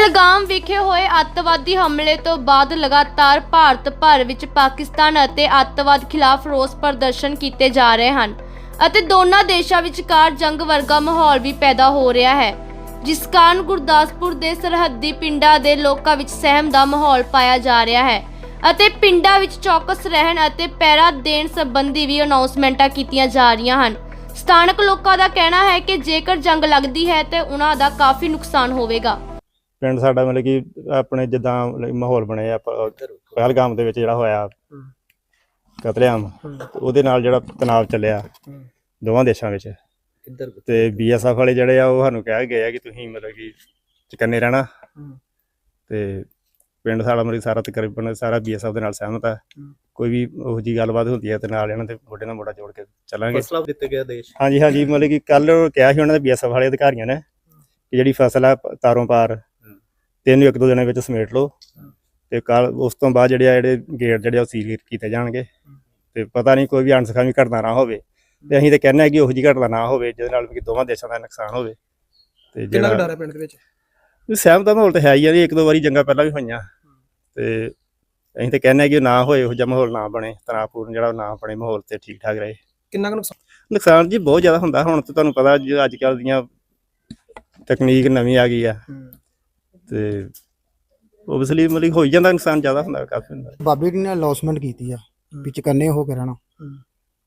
ਪਹਿਲਗਾਮ ਵਿਖੇ ਹੋਏ ਅੱਤਵਾਦੀ ਹਮਲੇ ਤੋਂ ਬਾਅਦ ਲਗਾਤਾਰ ਭਾਰਤ ਭਰ ਵਿੱਚ ਪਾਕਿਸਤਾਨ ਅਤੇ ਅੱਤਵਾਦ ਖਿਲਾਫ ਰੋਸ ਪ੍ਰਦਰਸ਼ਨ ਕੀਤੇ ਜਾ ਰਹੇ ਹਨ ਅਤੇ ਦੋਨਾਂ ਦੇਸ਼ਾਂ ਵਿਚਕਾਰ ਜੰਗ ਵਰਗਾ ਮਾਹੌਲ ਵੀ ਪੈਦਾ ਹੋ ਰਿਹਾ ਹੈ, ਜਿਸ ਕਾਰਨ ਗੁਰਦਾਸਪੁਰ ਦੇ ਸਰਹੱਦੀ ਪਿੰਡਾਂ ਦੇ ਲੋਕਾਂ ਵਿੱਚ ਸਹਿਮ ਦਾ ਮਾਹੌਲ ਪਾਇਆ ਜਾ ਰਿਹਾ ਹੈ ਅਤੇ ਪਿੰਡਾਂ ਵਿੱਚ ਚੌਕਸ ਰਹਿਣ ਅਤੇ ਪੈਰਾ ਦੇਣ ਸੰਬੰਧੀ ਵੀ ਅਨਾਉਂਸਮੈਂਟਾਂ ਕੀਤੀਆਂ ਜਾ ਰਹੀਆਂ ਹਨ। ਸਥਾਨਕ ਲੋਕਾਂ ਦਾ ਕਹਿਣਾ ਹੈ ਕਿ ਜੇਕਰ ਜੰਗ ਲੱਗਦੀ ਹੈ ਤੇ ਉਹਨਾਂ ਦਾ ਕਾਫੀ ਨੁਕਸਾਨ ਹੋਵੇਗਾ। ਪਿੰਡ ਸਾਡਾ ਮਤਲਬ ਕਿ ਆਪਣੇ ਜਿੱਦਾਂ ਮਤਲਬ ਮਾਹੌਲ ਬਣਿਆ ਪਹਿਲਗਾਮ ਦੇ ਵਿੱਚ ਜਿਹੜਾ ਹੋਇਆ ਕਤਲੇਆਮ ਉਹਦੇ ਨਾਲ ਜਿਹੜਾ ਤਣਾਅ ਚੱਲਿਆ ਦੋਵਾਂ ਦੇਸ਼ਾਂ ਵਿੱਚ। ਤੇ ਬੀਐਸਐਫ ਵਾਲੇ ਜਿਹੜੇ ਆ ਉਹ ਸਾਨੂੰ ਕਹਿ ਗਏ ਆ ਕਿ ਤੁਸੀਂ ਮਤਲਬ ਕਿ ਚਕੰਨੇ ਰਹਿਣਾ। ਤੇ ਪਿੰਡ ਸਾਡਾ ਕਿ ਸਾਰਾ ਤਕਰੀਬਨ ਸਾਰਾ ਬੀਐਸਐਫ ਦੇ ਨਾਲ ਸਹਿਮਤ ਹੈ। ਕੋਈ ਵੀ ਉਹੋ ਜੀ ਗੱਲਬਾਤ ਹੁੰਦੀ ਹੈ ਤੇ ਨਾਲ ਇਹਨਾਂ ਤੇ ਮੋਢੇ ਨਾਲ ਮੋਢਾ ਜੋੜ ਕੇ ਚੱਲਾਂਗੇ। ਫਸਲਾ ਦਿੱਤੇ ਗਿਆ ਦੇਸ਼। ਹਾਂਜੀ ਹਾਂਜੀ ਮਤਲਬ ਕਿ ਕੱਲ ਕਿਹਾ ਸੀ ਉਹਨਾਂ ਦੇ ਬੀਐਸਐਫ ਵਾਲੇ ਅਧਿਕਾਰੀਆਂ ਨੇ ਕਿ ਜਿਹੜੀ ਫਸਲ ਆ ਤਾਰੋਂ ਪਾਰ ਤਿੰਨ ਇੱਕ ਦੋ ਦਿਨਾਂ ਵਿੱਚ ਸਮੇਟ ਲਓ। ਤੇ ਕੱਲ ਉਸ ਤੋਂ ਬਾਅਦ ਜਿਹੜੇ ਆ ਜਿਹੜੇ ਗੇਟ ਜਿਹੜੇ ਆ ਉਹ ਸੀਲ ਕੀਤੇ ਜਾਣਗੇ। ਤੇ ਪਤਾ ਨਹੀਂ ਕੋਈ ਵੀ ਅਣਸਖਾਵੀ ਘਟਨਾ ਨਾ ਹੋਵੇ। ਤੇ ਅਸੀਂ ਤੇ ਕਹਿੰਦੇ ਆ ਕਿ ਉਹੋ ਜੀ ਘਟਨਾ ਨਾ ਹੋਵੇ ਜਿਹਦੇ ਨਾਲ ਕਿ ਦੋਵਾਂ ਦੇਸ਼ਾਂ ਦਾ ਨੁਕਸਾਨ ਹੋਵੇ। ਤੇ ਕਿੰਨਾ ਕੁ ਡਰ ਹੈ ਪਿੰਡ ਦੇ ਵਿੱਚ ਸਹਿਮਤ ਦਾ ਮਾਹੌਲ ਤੇ ਹੈ ਹੀ ਆ ਜੀ ਇੱਕ ਦੋ ਵਾਰੀ ਜੰਗਾਂ ਪਹਿਲਾਂ ਵੀ ਹੋਈਆਂ। ਤੇ ਅਸੀਂ ਤੇ ਕਹਿੰਦੇ ਆ ਕਿ ਨਾ ਹੋਏ ਉਹ ਜਿਹਾ ਮਾਹੌਲ ਨਾ ਬਣੇ ਤਣਾਅਪੂਰਨ ਜਿਹੜਾ ਉਹ ਨਾ ਬਣੇ ਮਾਹੌਲ ਤੇ ਠੀਕ ਠਾਕ ਰਹੇ। ਕਿੰਨਾ ਕੁ ਨੁਕਸਾਨ? ਨੁਕਸਾਨ ਜੀ ਬਹੁਤ ਜ਼ਿਆਦਾ ਹੁੰਦਾ। ਹੁਣ ਤੇ ਤੁਹਾਨੂੰ ਪਤਾ ਅੱਜ ਕੱਲ ਦੀਆਂ ਤਕਨੀਕ ਨਵੀਂ ਆ ਗਈ ਆ। ਤੇ ਓਬਵੀਅਸਲੀ ਮਤਲਬ ਹੋਈ ਜਾਂਦਾ ਨੁਕਸਾਨ ਜ਼ਿਆਦਾ ਹੁੰਦਾ ਕਾਫੀ ਹੁੰਦਾ। ਬਾਬੇ ਜੀ ਨੇ ਅਨਾਉਂਸਮੈਂਟ ਕੀਤੀ ਆ ਵੀ ਚਕੰਨੇ ਹੋ ਕੇ ਰਹਿਣਾ।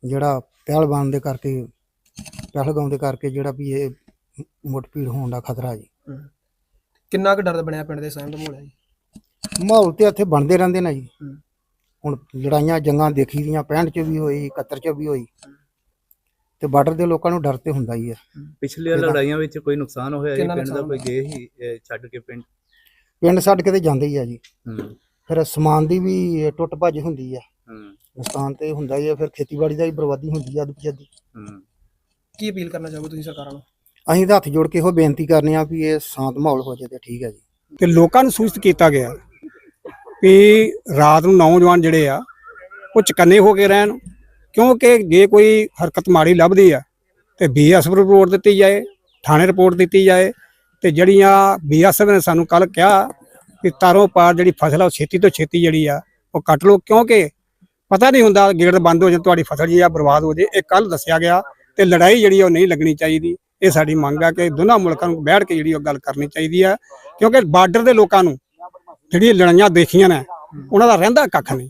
ਜਿਹੜਾ ਪਹਿਲਵਾਨ ਦੇ ਕਰਕੇ ਪਹਿਲਗਾਉਂ ਦੇ ਕਰਕੇ ਜਿਹੜਾ ਵੀ ਇਹ ਮੁੱਠਭੀੜ ਹੋਣ ਦਾ ਖਤਰਾ ਜੀ। ਕਿੰਨਾ ਕੁ ਡਰ ਬਣਿਆ ਪਿੰਡ ਦੇ ਸਹਿਮ ਦਾ ਮਾਹੌਲ ਹੈ ਜੀ? ਮਾਹੌਲ ਤੇ ਇੱਥੇ ਬਣਦੇ ਰਹਿੰਦੇ ਨੇ ਜੀ। ਹੂੰ। ਹੁਣ ਲੜਾਈਆਂ ਜੰਗਾਂ ਦੇਖੀ ਦੀਆਂ 65 ਚ ਵੀ ਹੋਈ 71 ਚ ਵੀ ਹੋਈ। ਤੇ ਬਾਰਡਰ ਦੇ ਲੋਕਾਂ ਨੂੰ ਡਰ ਤੇ ਹੁੰਦਾ ਹੀ ਆ ਪਿਛਲੀਆਂ ਲੜਾਈਆਂ ਵਿੱਚ ਕੋਈ ਨੁਕਸਾਨ ਹੋਇਆ ਜੀ ਪਿੰਡ ਦਾ ਕੋਈ ਗਏ ਹੀ ਇਹ ਛੱਡ ਕੇ ਪਿੰਡ? ਪਿੰਡ ਛੱਡ ਕੇ ਤੇ ਜਾਂਦੇ ਹੀ ਆ ਜੀ। ਹੂੰ। ਫਿਰ ਸਮਾਨ ਦੀ ਵੀ ਟੁੱਟ ਭੱਜ ਹੁੰਦੀ ਆ। ਹੂੰ। ਨੁਕਸਾਨ ਤੇ ਹੁੰਦਾ ਹੀ ਆ ਫਿਰ ਖੇਤੀਬਾੜੀ ਦਾ ਵੀ ਬਰਬਾਦੀ ਹੁੰਦੀ ਆ ਦੁਪਜਦੀ ਹੂੰ। ਕੀ ਅਪੀਲ ਕਰਨਾ ਚਾਹੋਗੇ ਤੁਸੀਂ ਸਰਕਾਰਾਂ ਨੂੰ? ਅਸੀਂ ਤਾਂ ਹੱਥ ਜੋੜ ਕੇ ਇਹੋ ਬੇਨਤੀ ਕਰਨੇ ਆ ਵੀ ਇਹ ਸ਼ਾਂਤ ਮਾਹੌਲ ਹੋ ਤੇ ਠੀਕ ਹੈ ਜੀ। ਕਿ ਲੋਕਾਂ ਨੂੰ ਸੂਚਿਤ ਕੀਤਾ ਗਿਆ ਕਿ ਰਾਤ ਨੂੰ ਨੌਜਵਾਨ ਜਿਹੜੇ ਆ ਉਹ ਚਕੰਨੇ ਹੋ ਕੇ ਰਹਿਣ ਕਿਉਂਕਿ ਜੇ ਕੋਈ ਹਰਕਤ ਮਾੜੀ ਲੱਭਦੀ ਆ ਤੇ ਬੀਐਸਐਫ ਰਿਪੋਰਟ ਦਿੱਤੀ ਜਾਏ, ਥਾਣੇ ਰਿਪੋਰਟ ਦਿੱਤੀ ਜਾਏ, ਤੇ ਜਿਹੜੀਆਂ ਬੀਐਸਐਫ ਨੇ ਸਾਨੂੰ ਕੱਲ ਕਿਹਾ ਕਿ ਤਾਰੋਂ ਪਾਰ ਜਿਹੜੀ ਫਸਲ ਆ ਉਹ ਛੇਤੀ ਤੋਂ ਛੇਤੀ ਜਿਹੜੀ ਆ ਉਹ ਕੱਟ ਲਓ, ਕਿਉਂਕਿ ਪਤਾ ਨਹੀਂ ਹੁੰਦਾ ਗੇੜ ਬੰਦ ਹੋ ਜਾਣ, ਤੁਹਾਡੀ ਫਸਲ ਜੀ ਆ ਬਰਬਾਦ ਹੋ ਜੇ। ਇਹ ਕੱਲ ਦੱਸਿਆ ਗਿਆ ਤੇ ਲੜਾਈ ਜਿਹੜੀ ਆ ਉਹ ਨਹੀਂ ਲੱਗਣੀ ਚਾਹੀਦੀ। ਇਹ ਸਾਡੀ ਮੰਗ ਆ ਕਿ ਦੋਨਾਂ ਮੁਲਕਾਂ ਨੂੰ ਬੈਠ ਕੇ ਜਿਹੜੀ ਉਹ ਗੱਲ ਕਰਨੀ ਚਾਹੀਦੀ ਆ, ਕਿਉਂਕਿ ਬਾਰਡਰ ਦੇ ਲੋਕਾਂ ਨੂੰ ਜਿਹੜੀਆਂ ਲੜਾਈਆਂ ਦੇਖੀਆਂ ਨੇ, ਉਹਨਾਂ ਦਾ ਰਹਿੰਦਾ ਕੱਖ ਨਹੀਂ।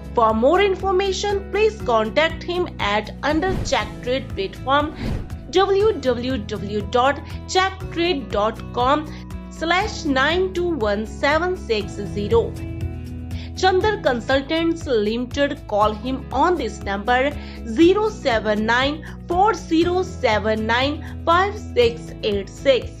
For more information, please contact him at Under Check Trade platform www.checktrade.com slash 921760. Chandar Consultants Limited call him on this number 079 4079 5686.